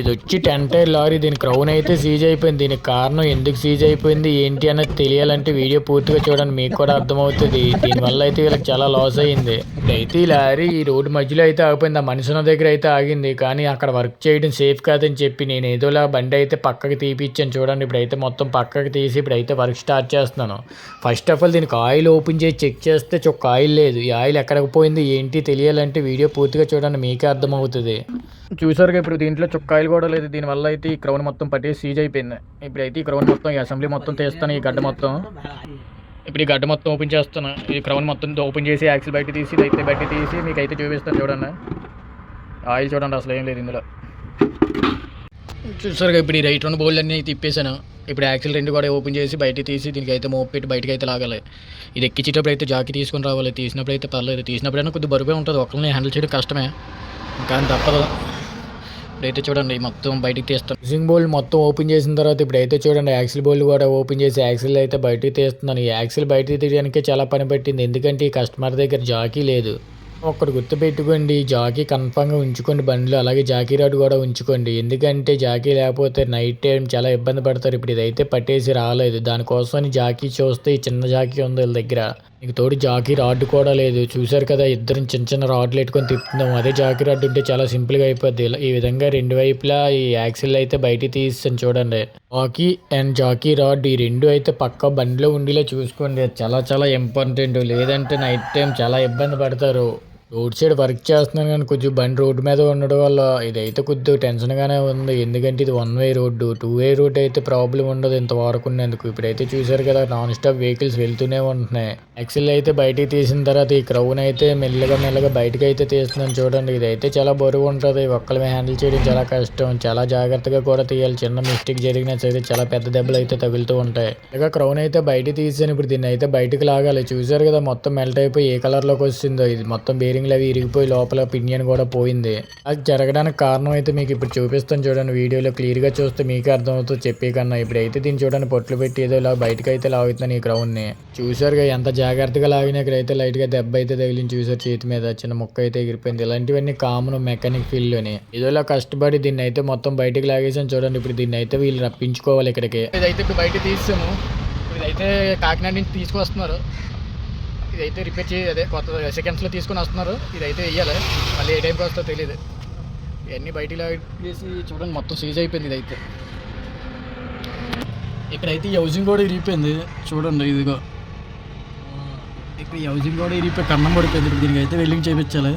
ఇది వచ్చి ten tyre lorry దీని క్రౌన్ అయితే సీజ్ అయిపోయింది. దీనికి కారణం ఎందుకు సీజ్ అయిపోయింది ఏంటి అన్నది తెలియాలంటే వీడియో పూర్తిగా చూడండి మీకు కూడా అర్థమవుతుంది. దీనివల్ల అయితే వీళ్ళకి చాలా లాస్ అయ్యింది అయితే ఈ లారీ ఈ రోడ్డు మధ్యలో అయితే ఆగిపోయింది. ఆ మనుషుల దగ్గర అయితే ఆగింది. కానీ అక్కడ వర్క్ చేయడం సేఫ్ కాదని చెప్పి నేను ఏదోలా బండి అయితే పక్కకి తీపిచ్చాను. చూడండి ఇప్పుడైతే మొత్తం పక్కకి తీసి ఇప్పుడైతే వర్క్ స్టార్ట్ చేస్తున్నాను. ఫస్ట్ ఆఫ్ ఆల్ దీనికి ఆయిల్ ఓపెన్ చేసి చెక్ చేస్తే చొక్క ఆయిల్ లేదు. ఈ ఆయిల్ ఎక్కడికి పోయింది ఏంటి తెలియాలంటే వీడియో పూర్తిగా చూడండి మీకే అర్థమవుతుంది. చూసారుగా ఇప్పుడు దీంట్లో చుక్కాయలు కూడా లేదు. దీనివల్ల అయితే ఈ క్రౌన్ మొత్తం పట్టేసి సీజ్ అయిపోయింది. ఇప్పుడైతే ఈ క్రౌన్ మొత్తం ఈ అసెంబ్లీ మొత్తం తీస్తాను ఈ గడ్డ మొత్తం. ఇప్పుడు ఈ గడ్డ మొత్తం ఓపెన్ చేస్తాను ఈ క్రౌన్ మొత్తం ఓపెన్ చేసి యాక్సిల్ బయట తీసి అయితే బయట తీసి మీకు అయితే చూపిస్తాను చూడండి. ఆయిల్ చూడండి అసలు ఏం లేదు ఇందులో. చూసారుగా ఇప్పుడు ఈ రైట్ రెండు బోల్డ్ అన్నీ తిప్పేశాను ఇప్పుడు యాక్సిల్ రెండు కూడా ఓపెన్ చేసి బయట తీసి దీనికి అయితే మోపు పెట్టి బయటకి అయితే లాగాలి. ఇది ఎక్కించేటప్పుడు అయితే జాకి తీసుకొని రావాలి. తీసినప్పుడు అయితే పర్లేదు. తీసినప్పుడైనా కొద్దిగా బరువే ఉంటుంది. ఒకరిని హ్యాండిల్ చేయడం కష్టమే. కానీ తప్పదు. ఇప్పుడైతే చూడండి మొత్తం బయటికి తీస్తాను ఫిషింగ్ బోల్డ్ మొత్తం ఓపెన్ చేసిన తర్వాత ఇప్పుడైతే చూడండి యాక్సిల్ బోల్డ్ కూడా ఓపెన్ చేసి యాక్సిల్ అయితే బయటికి తీస్తున్నాను. ఈ యాక్సిల్ బయటికి తీయడానికే చాలా పని పట్టింది. ఎందుకంటే ఈ కస్టమర్ దగ్గర జాకీ లేదు. ఒక్కటి గుర్తుపెట్టుకోండి జాకీ కన్ఫామ్గా ఉంచుకోండి బండిలో. అలాగే జాకీ రాడ్ కూడా ఉంచుకోండి. ఎందుకంటే జాకీ లేకపోతే నైట్ టైం చాలా ఇబ్బంది పడతారు. ఇప్పుడు ఇదైతే పట్టేసి రాలేదు. దానికోసం జాకీ చూస్తే ఈ చిన్న జాకీ ఉంది వీళ్ళ దగ్గర. నీకు తోడు జాకీ రాడ్ కూడా లేదు. చూశారు కదా ఇద్దరం చిన్న చిన్న రాడ్లు పెట్టుకొని తిప్పుతున్నాం. అదే జాకీ రాడ్ ఉంటే చాలా సింపుల్గా అయిపోద్ది. ఈ విధంగా రెండు వైపులా ఈ యాక్సిల్ అయితే బయటికి తీస్తాను చూడండి. జాకీ అండ్ జాకీ రాడ్ ఈ రెండు అయితే పక్క బండిలో ఉండేలా చూసుకోండి. అది చాలా చాలా ఇంపార్టెంట్ లేదంటే నైట్ టైం చాలా ఇబ్బంది పడతారు. రోడ్ సైడ్ వర్క్ చేస్తున్నాను కానీ కొంచెం బండి రోడ్డు మీద ఉండడం వల్ల ఇదైతే కొద్దిగా టెన్షన్గానే ఉంది. ఎందుకంటే ఇది one way road two way road అయితే ప్రాబ్లం ఉండదు ఇంత వాడుకునేందుకు ఇప్పుడైతే చూశారు కదా నాన్ స్టాప్ వెహికల్స్ వెళ్తూనే ఉంటున్నాయి. యాక్సిల్ అయితే బయటికి తీసిన తర్వాత ఈ క్రౌన్ అయితే మెల్లగా మెల్లగా బయటకు అయితే తీస్తున్నాను చూడండి. ఇదైతే చాలా బరువు ఉంటుంది. ఒక్కళ్ళమే హ్యాండిల్ చేయడం చాలా కష్టం. చాలా జాగ్రత్తగా కూడా తీయాలి. చిన్న మిస్టేక్ జరిగినా సరే చాలా పెద్ద దెబ్బలు అయితే తగులుతూ ఉంటాయి. ఇక క్రౌన్ అయితే బయట తీసాను. ఇప్పుడు దీన్ని అయితే బయటకు లాగాలి. చూశారు కదా మొత్తం మెల్ట్ అయిపోయి ఏ కలర్లోకి వస్తుందో. ఇది మొత్తం బేరింగ్లు అవి ఇరిగిపోయి లోపల పినియన్ కూడా పోయింది. అది జరగడానికి కారణం అయితే మీకు ఇప్పుడు చూపిస్తాను చూడండి వీడియోలో క్లియర్గా చూస్తే మీకు అర్థమవుతుంది చెప్పే కన్నా. ఇప్పుడైతే దీన్ని చూడండి పొట్లు పెట్టి ఏదో ఇలా బయటకు అయితే లాగుతున్నాను ఈ గ్రౌండ్ని చూసారుగా ఎంత జాగ్రత్తగా లాగినా ఇక్కడైతే లైట్గా దెబ్బ అయితే తగిలింది చూసారు చేతి మీద. చిన్న ముక్క అయితే ఎగిరిపోయింది. ఇలాంటివన్నీ కామన్ మెకానిక్ ఫీల్డ్లోని. ఏదో ఇలా కష్టపడి దీన్ని అయితే మొత్తం బయటకు లాగేసాను చూడండి ఇప్పుడు దీన్ని అయితే వీళ్ళు రప్పించుకోవాలి ఇక్కడికి. ఇదైతే ఇప్పుడు బయట తీసాము. ఇదైతే కాకినాడ నుంచి తీసుకొస్తున్నారు. ఇదైతే రిపేర్ చేయ అదే కొత్త సెకండ్స్లో తీసుకొని వస్తున్నారు. ఇదైతే వెయ్యాలి మళ్ళీ ఏ టైంకి వస్తుందో తెలియదు ఇవన్నీ బయటికి లాగేసి చూడండి మొత్తం సీజ్ అయిపోయింది ఇదైతే. ఇక్కడైతే ఈ హౌసింగ్ కూడా ఇరిగిపోయింది. చూడండి ఇదిగో. ఇక్కడ ఈ హౌసింగ్ కూడా ఇరిగిపోయి కన్నం పడిపోయింది. ఇప్పుడు దీనికి అయితే వెల్డింగ్ చేయించాలి.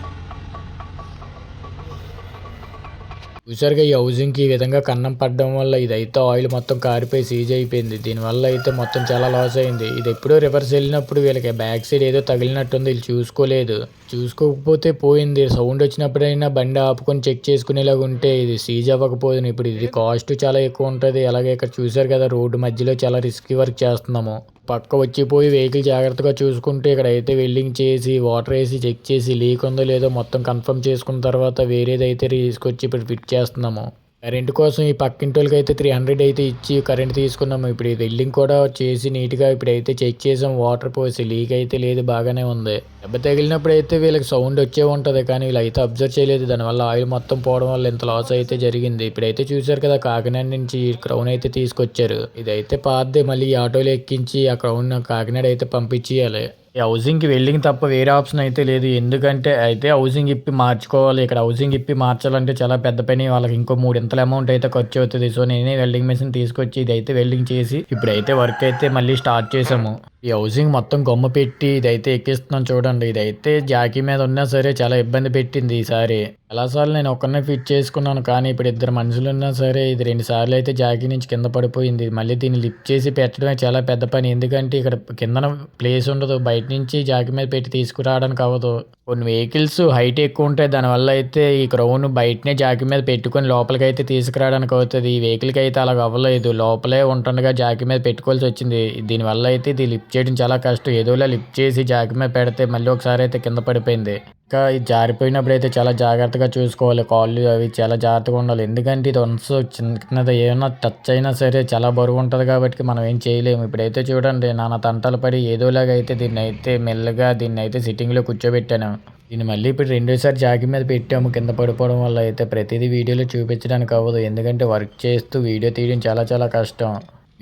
చూసారుగా ఈ హౌసింగ్కి ఈ విధంగా కన్నం పడడం వల్ల ఇదైతే ఆయిల్ మొత్తం కారిపోయి సీజ్ అయిపోయింది. దీనివల్ల అయితే మొత్తం చాలా లాస్ అయింది. ఇది ఎప్పుడో రివర్స్ వెళ్ళినప్పుడు వీళ్ళకి బ్యాక్ సైడ్ ఏదో తగిలినట్టుంది. వీళ్ళు చూసుకోలేదు. చూసుకోకపోతే పోయింది. సౌండ్ వచ్చినప్పుడైనా బండి ఆపుకొని చెక్ చేసుకునేలాగా ఉంటే ఇది సీజ్ అవ్వకపోయింది ఇప్పుడు ఇది కాస్ట్ చాలా ఎక్కువ ఉంటుంది. అలాగే ఇక్కడ చూసారు కదా రోడ్డు మధ్యలో చాలా రిస్క్ వర్క్ చేస్తున్నాము. పక్క వచ్చిపోయి వెహికల్ జాగ్రత్తగా చూసుకుంటే ఇక్కడ అయితే వెల్డింగ్ చేసి వాటర్ వేసి చెక్ చేసి లీక్ ఉందో లేదో మొత్తం కన్ఫర్మ్ చేసుకున్న తర్వాత వేరేదైతే తీసుకొచ్చి ఇప్పుడు ఫిట్ చేస్తున్నాము. రెంట్ కోసం ఈ పక్కింటి వాళ్ళకి అయితే త్రీ హండ్రెడ్ అయితే ఇచ్చి కరెంట్ తీసుకున్నాము ఇప్పుడు ఈ బిల్డింగ్ కూడా చేసి నీట్గా ఇప్పుడైతే చెక్ చేసాం. వాటర్ పోసి లీక్ అయితే లేదు బాగానే ఉంది. దెబ్బ తగిలినప్పుడు అయితే వీళ్ళకి సౌండ్ వచ్చే ఉంటుంది కానీ వీళ్ళు అయితే అబ్జర్వ్ చేయలేదు. దానివల్ల ఆయిల్ మొత్తం పోవడం వల్ల ఇంత లాస్ అయితే జరిగింది. ఇప్పుడైతే చూసారు కదా కాకినాడ నుంచి క్రౌన్ అయితే తీసుకొచ్చారు. ఇదైతే పాతదే మళ్ళీ ఈ ఆటోలో ఎక్కించి ఆ క్రౌన్ కాకినాడ అయితే పంపించేయాలి. హౌసింగ్కి వెల్డింగ్ తప్ప వేరే ఆప్షన్ అయితే లేదు. ఎందుకంటే అయితే హౌసింగ్ ఇప్పి మార్చుకోవాలి. ఇక్కడ హౌసింగ్ ఇప్పి మార్చాలంటే చాలా పెద్ద పని. వాళ్ళకి ఇంకో మూడు ఇంతల అమౌంట్ అయితే ఖర్చు అవుతుంది. సో నేనే వెల్డింగ్ మెషిన్ తీసుకొచ్చి ఇది అయితే వెల్డింగ్ చేసి ఇప్పుడైతే వర్క్ అయితే మళ్ళీ స్టార్ట్ చేసాము ఈ హౌసింగ్ మొత్తం గొమ్మ పెట్టి ఇదైతే ఎక్కిస్తున్నాం చూడండి. ఇదైతే జాకీ మీద ఉన్నా సరే చాలా ఇబ్బంది పెట్టింది ఈసారి. చాలాసార్లు నేను ఒక్కనే ఫిట్ చేసుకున్నాను కానీ ఇప్పుడు ఇద్దరు మనుషులు ఉన్నా సరే ఇది రెండు సార్లు అయితే జాకీ నుంచి కింద పడిపోయింది. మళ్ళీ దీన్ని లిఫ్ట్ చేసి పెట్టడమే చాలా పెద్ద పని. ఎందుకంటే ఇక్కడ కిందన ప్లేస్ ఉండదు. బయట నుంచి జాకీ మీద పెట్టి తీసుకురావడానికి అవ్వదు. కొన్ని వెహికల్స్ హైట్ ఎక్కువ ఉంటాయి. దానివల్ల అయితే ఈ క్రౌన్ బయటనే జాకి మీద పెట్టుకొని లోపలికి అయితే తీసుకురావడానికి అవుతుంది. ఈ వెహికల్కి అయితే అలా అవ్వలేదు. లోపలే ఉంటుండగా జాకి మీద పెట్టుకోవాల్సి వచ్చింది. దీనివల్ల అయితే ఇది లిఫ్ట్ చేయడం చాలా కష్టం. ఏదోలా లిఫ్ట్ చేసి జాకి మీద పెడితే మళ్ళీ ఒకసారి అయితే కింద పడిపోయింది. ఇంకా ఇది జారిపోయినప్పుడు అయితే చాలా జాగ్రత్తగా చూసుకోవాలి. కాళ్ళు అవి చాలా జాగ్రత్తగా ఉండాలి. ఎందుకంటే ఇది వన్స్ చిన్నది ఏమైనా టచ్ అయినా సరే చాలా బరువు ఉంటుంది కాబట్టి మనం ఏం చేయలేము. ఇప్పుడైతే చూడండి నాన్న తంటలు పడి ఏదోలాగా అయితే దీన్ని అయితే మెల్లగా దీన్ని అయితే సిట్టింగ్లో కూర్చోబెట్టాను. దీన్ని మళ్ళీ ఇప్పుడు రెండోసారి జాగి మీద పెట్టాము. కింద పడిపోవడం వల్ల అయితే ప్రతిదీ వీడియోలో చూపించడానికి అవ్వదు. ఎందుకంటే వర్క్ చేస్తూ వీడియో తీయడం చాలా చాలా కష్టం.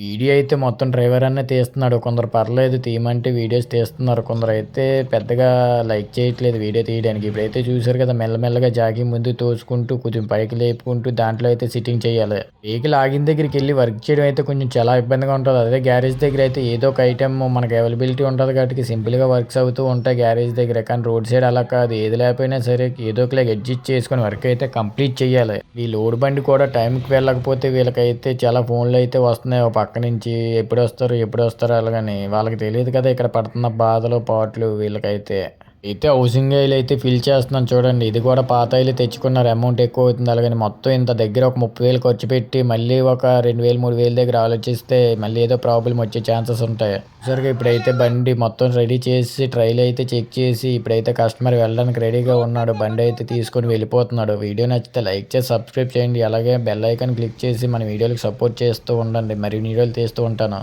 వీడియో అయితే మొత్తం డ్రైవర్ అనే తీస్తున్నాడు. కొందరు పర్లేదు తీయమంటే వీడియోస్ తీస్తున్నారు. కొందరు అయితే పెద్దగా లైక్ చేయట్లేదు వీడియో తీయడానికి. ఇప్పుడైతే చూసారు కదా మెల్లమెల్లగా జాగి ముందు తోసుకుంటూ కొంచెం పైకి లేపుకుంటూ దాంట్లో అయితే సిట్టింగ్ చేయాలి. వెహికల్ ఆగిన దగ్గరికి వెళ్ళి వర్క్ చేయడం అయితే కొంచెం చాలా ఇబ్బందిగా ఉంటుంది. అదే గ్యారేజ్ దగ్గర అయితే ఏదో ఒక ఐటెం మనకు అవైలబిలిటీ ఉంటుంది కాబట్టి సింపుల్గా వర్క్స్ అవుతూ ఉంటాయి గ్యారేజ్ దగ్గర. కానీ రోడ్ సైడ్ అలా కాదు. ఏది లేకపోయినా సరే ఏదో ఒకలాగా అడ్జస్ట్ చేసుకొని వర్క్ అయితే కంప్లీట్ చేయాలి. ఈ లోడ్ బండి కూడా టైంకి వెళ్ళకపోతే వీళ్ళకైతే చాలా ఫోన్లు అయితే వస్తున్నాయి. పక్క నుంచి ఎప్పుడు వస్తారు ఎప్పుడు వస్తారు అలాగని వాళ్ళకి తెలియదు కదా ఇక్కడ పడుతున్న బాధలు పాటలు వీళ్ళకైతే. అయితే హౌసింగ్ ఆయిల్ అయితే ఫిల్ చేస్తున్నాను చూడండి. ఇది కూడా పాత ఆయిల్ తెచ్చుకున్నారు. అమౌంట్ ఎక్కువ అవుతుంది అలాగని మొత్తం ఇంత దగ్గర ఒక ముప్పై వేలు ఖర్చు పెట్టి మళ్ళీ ఒక రెండు వేలు మూడు వేలు దగ్గర ఆలోచిస్తే మళ్ళీ ఏదో ప్రాబ్లం వచ్చే ఛాన్సెస్ ఉంటాయి. సరిగా ఇప్పుడైతే బండి మొత్తం రెడీ చేసి ట్రైల్ అయితే చెక్ చేసి ఇప్పుడైతే కస్టమర్ వెళ్ళడానికి రెడీగా ఉన్నాడు. బండి అయితే తీసుకొని వెళ్ళిపోతున్నాడు. వీడియో నచ్చితే లైక్ చేసి సబ్స్క్రైబ్ చేయండి. అలాగే బెల్ ఐకాన్ క్లిక్ చేసి మన వీడియోలకు సపోర్ట్ చేస్తూ ఉండండి. మరి వీడియోలు తీస్తూ ఉంటాను.